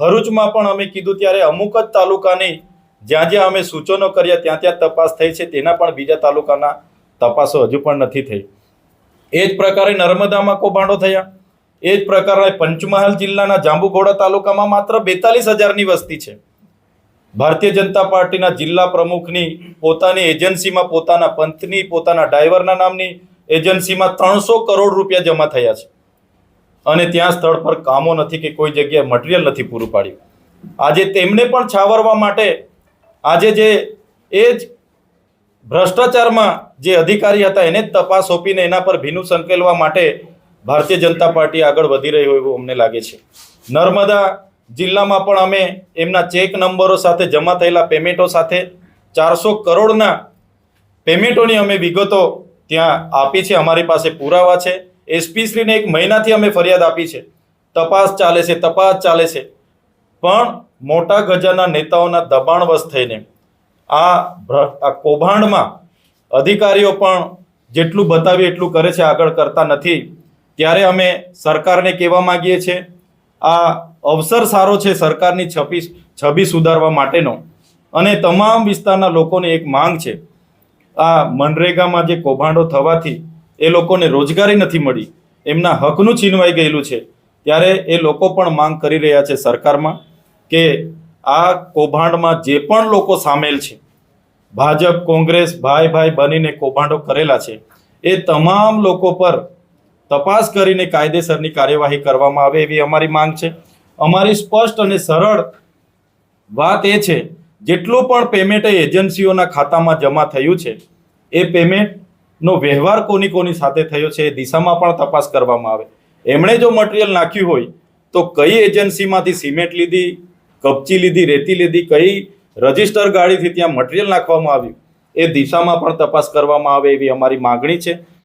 ભરૂચમાં પણ અમે કીધું ત્યારે અમુક જ તાલુકાની જ્યાં જ્યાં અમે સૂચનો કર્યા ત્યાં ત્યાં તપાસ થઈ છે, તેના પણ બીજા તાલુકાના તપાસો હજુ પણ નથી થઈ. એ જ પ્રકારે નર્મદામાં કૌભાંડો થયા. એ જ પ્રકારે પંચમહાલ જિલ્લાના જાંબુઘોડા તાલુકામાં માત્ર બેતાલીસ હજારની વસ્તી છે. ભારતીય જનતા પાર્ટીના જિલ્લા પ્રમુખની પોતાની એજન્સીમાં પોતાના પંથની, પોતાના ડ્રાઈવરના નામની એજન્સીમાં ત્રણસો કરોડ રૂપિયા જમા થયા છે. અને ત્યાં સ્થળ પર કામો નથી કે કોઈ જગ્યાએ મટીરિયલ નથી પૂરું પાડ્યું. આજે તેમને પણ છાવરવા માટે આજે જે એ જ ભ્રષ્ટાચારમાં જે અધિકારી હતા એને જ તપાસ સોંપીને એના પર ભીનું સંકેલવા માટે ભારતીય જનતા પાર્ટી આગળ વધી રહી હોય એવું અમને લાગે છે. નર્મદા જિલ્લામાં પણ અમે એમના ચેક નંબરો સાથે જમા થયેલા પેમેન્ટો સાથે ચારસો કરોડના પેમેન્ટોની અમે વિગતો ત્યાં આપી છે. અમારી પાસે પુરાવા છે. એસપી શ્રીને એક મહિનાથી અમે ફરિયાદ આપી છે. તપાસ ચાલે છે, તપાસ ચાલે છે. પણ મોટા ગજાના નેતાઓના દબાણવશ થઈને આ આ કૌભાંડમાં અધિકારીઓ પણ જેટલું બતાવી એટલું કરે છે, આગળ કરતા નથી. ત્યારે અમે સરકારને કહેવા માંગીએ છીએ, આ અવસર સારો છે સરકારની છબી છબી સુધારવા માટેનો. અને તમામ વિસ્તારના લોકોની એક માંગ છે, આ મનરેગામાં જે કૌભાંડો થવાથી એ લોકોને રોજગારી નથી મળી. એમના હકનું છીનવાઈ ગયેલું છે. ત્યારે એ લોકો પણ માંગ કરી રહ્યા છે સરકારમાં કે આ કૌભાંડમાં જે પણ લોકો સામેલ છે, ભાજપ, કોંગ્રેસ, ભાઈ ભાઈ બનીને કૌભાંડો કરેલા છે, એ તમામ લોકો પર તપાસ કરીને કાયદેસરની કાર્યવાહી કરવામાં આવે એવી અમારી માંગ છે. અમારી સ્પષ્ટ અને સરળ વાત એ છે, જેટલું પણ પેમેન્ટ એજન્સીઓના ખાતામાં જમા થયું છે, એ પેમેન્ટનો વ્યવહાર કોની કોની સાથે થયો છે એ દિશામાં પણ તપાસ કરવામાં આવે. એમણે જો મટીરિયલ નાખ્યું હોય, તો કઈ એજન્સીમાંથી સિમેન્ટ લીધી, કપચી લીધી, રેતી લીધી, કઈ રજિસ્ટર ગાડીથી ત્યાં મટીરિયલ નાખવામાં આવ્યું, એ દિશામાં પણ તપાસ કરવામાં આવે એવી અમારી માગણી છે.